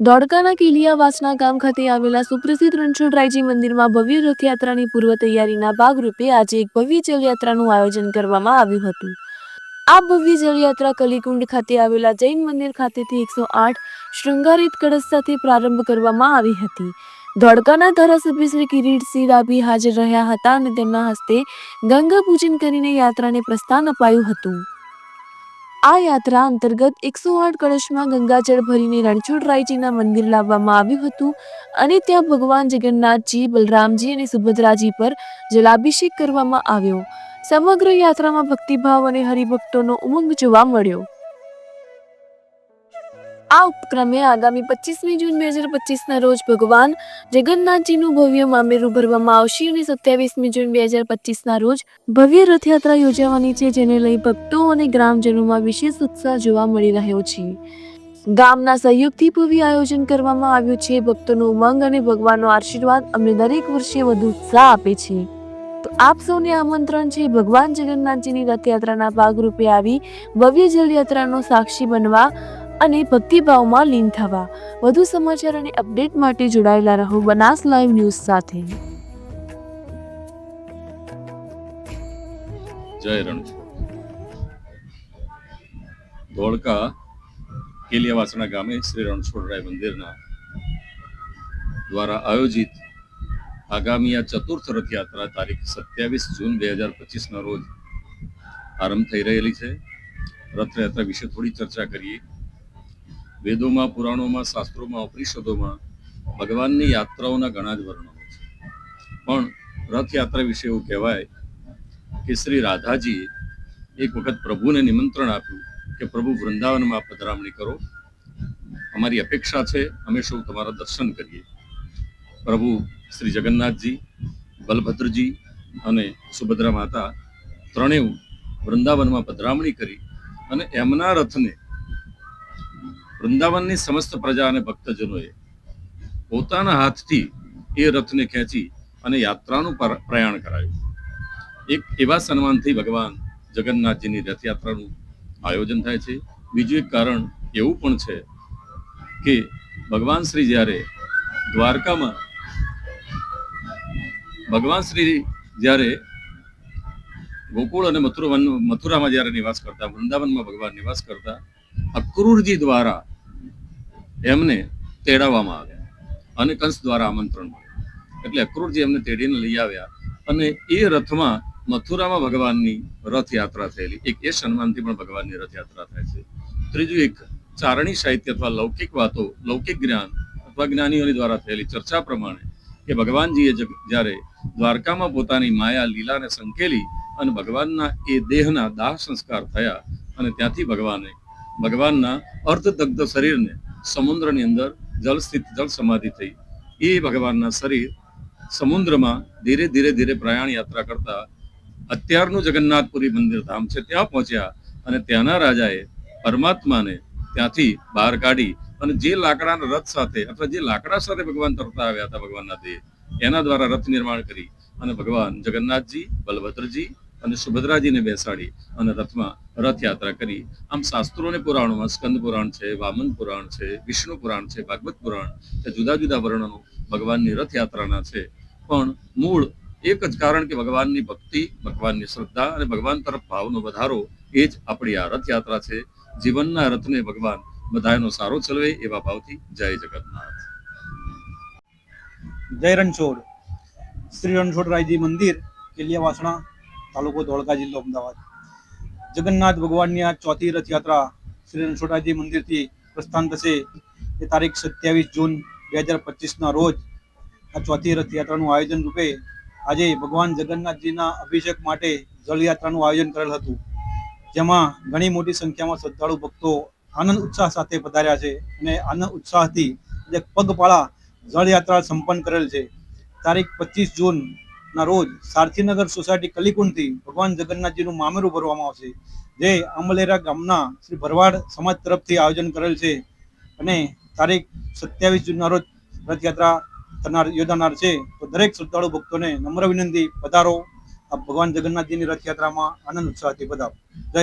ધોળકાના કિલિયાવાસના ગામ ખાતે આવેલા સુપ્રસિદ્ધ રણછોડરાયજી મંદિરમાં ભવ્ય રથયાત્રાની પૂર્વ તૈયારીના ભાગરૂપે આજે એક ભવ્ય જલયાત્રાનું આયોજન કરવામાં આવ્યું હતું. આ ભવ્ય જલયાત્રા કલીકુંડ ખાતે આવેલા જૈન મંદિર ખાતેથી એકસો આઠ શૃંગારિત કળશ સાથે પ્રારંભ કરવામાં આવી હતી. ધોળકાના ધારાસભ્ય શ્રી કિરીટસિંહ ડાભી હાજર રહ્યા હતા અને તેમના હસ્તે ગંગા પૂજન કરીને યાત્રાને પ્રસ્થાન અપાયું હતું. આ યાત્રા અંતર્ગત એકસો આઠ કળશમાં ગંગાજળ ભરીને રણછોડરાયજીના મંદિર લાવવામાં આવ્યું હતું અને ત્યાં ભગવાન જગન્નાથજી, બલરામજી અને સુભદ્રાજી પર જલાભિષેક કરવામાં આવ્યો. સમગ્ર યાત્રામાં ભક્તિભાવ અને હરિભક્તોનો ઉમંગ જોવા મળ્યો. આ ઉપક્રમે આગામી પચીસમી જૂન બે હજાર પચીસના રોજ ભગવાન જગન્નાથજીનું ભવ્ય મામેરું ભરવામાં આવશે અને સત્યાવીસમી જૂન બે હજાર પચીસના રોજ ભવ્ય રથયાત્રા યોજાવાની છે, જેને લઈ ભક્તો અને ગ્રામજનોમાં વિશેષ ઉત્સાહ જોવા મળી રહ્યો છે. ગામના સહયોગથી ભવ્ય આયોજન કરવામાં આવ્યું છે. ભક્તોનો ઉમંગ અને ભગવાનનો આશીર્વાદ અમને દરેક વર્ષે વધુ ઉત્સાહ આપે છે. તો આપ સૌને આમંત્રણ છે, ભગવાન જગન્નાથજીની રથયાત્રાના ભાગરૂપે આવી ભવ્ય જલયાત્રાનો સાક્ષી બનવા અને ભક્તિભાવમાં લીન થવા. વધુ સમાચાર અને અપડેટ માટે જોડાયેલા રહો બનાસ લાઈવ ન્યૂઝ સાથે. જય રણછોડ. ધોળકા, કેલિયાવાસણા ગામે શ્રી રણછોડરાય મંદિરના દ્વારા આયોજિત આગામી આ ચતુર્થ રથયાત્રા તારીખ સત્યાવીસ જૂન બે હજાર પચીસના રોજ આરંભ થઈ રહેલી છે. રથયાત્રા વિશે થોડી ચર્ચા કરીએ. વેદોમાં, પુરાણોમાં, શાસ્ત્રોમાં, ઉપનિષદોમાં ભગવાનની યાત્રાઓના ઘણા જ વર્ણનો છે. પણ રથયાત્રા વિશે એવું કહેવાય કે શ્રી રાધાજીએ એક વખત પ્રભુને નિમંત્રણ આપ્યું કે પ્રભુ વૃંદાવનમાં પધરામણી કરો. અમારી અપેક્ષા છે, અમે સૌ તમારા દર્શન કરીએ. પ્રભુ શ્રી જગન્નાથજી, બલભદ્રજી અને સુભદ્રા માતા ત્રણેય વૃંદાવનમાં પધરામણી કરી અને એમના રથને વૃંદાવનની સમસ્ત પ્રજા અને ભક્તજનોએ પોતાના હાથથી એ રથને ખેંચી અને યાત્રાનું પ્રયાણ કરાયું. એક એવા સન્માનથી ભગવાન જગન્નાથજીની રથયાત્રાનું આયોજન થાય છે. બીજું એક કારણ એવું પણ છે કે ભગવાન શ્રી જ્યારે દ્વારકામાં, ભગવાન શ્રી જ્યારે ગોકુળ અને મથુરા મથુરામાં જ્યારે નિવાસ કરતા, વૃંદાવનમાં ભગવાન નિવાસ કરતા અક્રૂરજી દ્વારા એમને તેડાવવામાં આવ્યા અને કંસ દ્વારા આમંત્રણ મળ્યું. એટલે અક્રૂરજી એમને તેડીને લઈ આવ્યા અને એ રથમાં મથુરામાં ભગવાનની રથયાત્રા થયેલી. એક એ સન્માનથી પણ ભગવાનની રથયાત્રા થાય છે. ત્રીજું એક ચારણી સાહિત્ય અથવા લૌકિક વાતો, લૌકિક જ્ઞાન અથવા જ્ઞાનીઓની દ્વારા થયેલી ચર્ચા પ્રમાણે કે ભગવાનજીએ જ્યારે દ્વારકામાં પોતાની માયા લીલાને સંકેલી અને ભગવાનના એ દેહના દાહ સંસ્કાર થયા અને ત્યાંથી ભગવાને ભગવાનના અર્ધદગ્ધ શરીરને સમુદ્રની અંદર જળ સ્થિત જળ સમાધિ થઈ. એ ભગવાનના શરીર સમુદ્રમાં ધીરે ધીરે ધીરે પ્રયાણ યાત્રા કરતા અત્યારનું જગન્નાથપુરી મંદિર ધામ છે, ત્યાં પહોંચ્યા અને ત્યાંના રાજાએ પરમાત્માને ત્યાંથી બહાર કાઢી અને જે લાકડાના રથ સાથે અથવા જે લાકડા સાથે ભગવાન તરતા આવ્યા હતા ભગવાનના દેહ, એના દ્વારા રથ નિર્માણ કરી અને ભગવાન જગન્નાથજી, બલભદ્રજી અને સુભદ્રાજીને બેસાડી અને રથમાં રથયાત્રા કરી. આમ શાસ્ત્રો પુરાણોમાં સ્કંદ પુરાણ છે, વામન પુરાણ છે, વિષ્ણુ પુરાણ છે, ભાગવત પુરાણ એ જુદા જુદા વર્ણનો ભગવાનની રથયાત્રાના છે. પણ મૂળ એક જ કારણ કે ભગવાનની ભક્તિ, ભગવાનની શ્રદ્ધા અને ભગવાન તરફ ભાવનો વધારો એ જ આપણી આ રથયાત્રા છે. જીવનના રથને ભગવાન બધાનો સારો ચલવે એવા ભાવથી જય જગન્નાથ. જય રણછોડ. શ્રી રણછોડરાયજી મંદિર, કેલિયાવાસણા. તાલુકો ધોળકા જિલ્લો, અમદાવાદ. જગન્નાથ ભગવાનની આ ચોથી રથયાત્રા શ્રી રણછોડાજી મંદિરથી પ્રસ્થાન થશે. એ તારીખ સત્યાવીસ જૂન બે હજાર પચીસના રોજ આ ચોથી રથયાત્રાનું આયોજન રૂપે આજે ભગવાન જગન્નાથજીના અભિષેક માટે જળયાત્રાનું આયોજન કરેલ હતું. જેમાં ઘણી મોટી સંખ્યામાં શ્રદ્ધાળુ ભક્તો આનંદ ઉત્સાહ સાથે પધાર્યા છે અને આનંદ ઉત્સાહથી પગપાળા જળયાત્રા સંપન્ન કરેલ છે. તારીખ પચીસ જૂન ના રોજ સારથીનગર સોસાયટી કલીકુંડથી ભગવાન જગન્નાથજીનું મામેરું ભરવામાં આવશે. જે આંબલેરા ગામના શ્રી ભરવાડ સમાજ તરફથી આયોજન કરેલ છે અને તારીખ સત્યાવીસ જૂનના રોજ રથયાત્રા થનાર યોજાનાર છે. તો દરેક શ્રદ્ધાળુ ભક્તોને નમ્ર વિનંતી, પધારો. આ ભગવાન જગન્નાથજીની રથયાત્રામાં આનંદ, ઉત્સાહથી પધારો.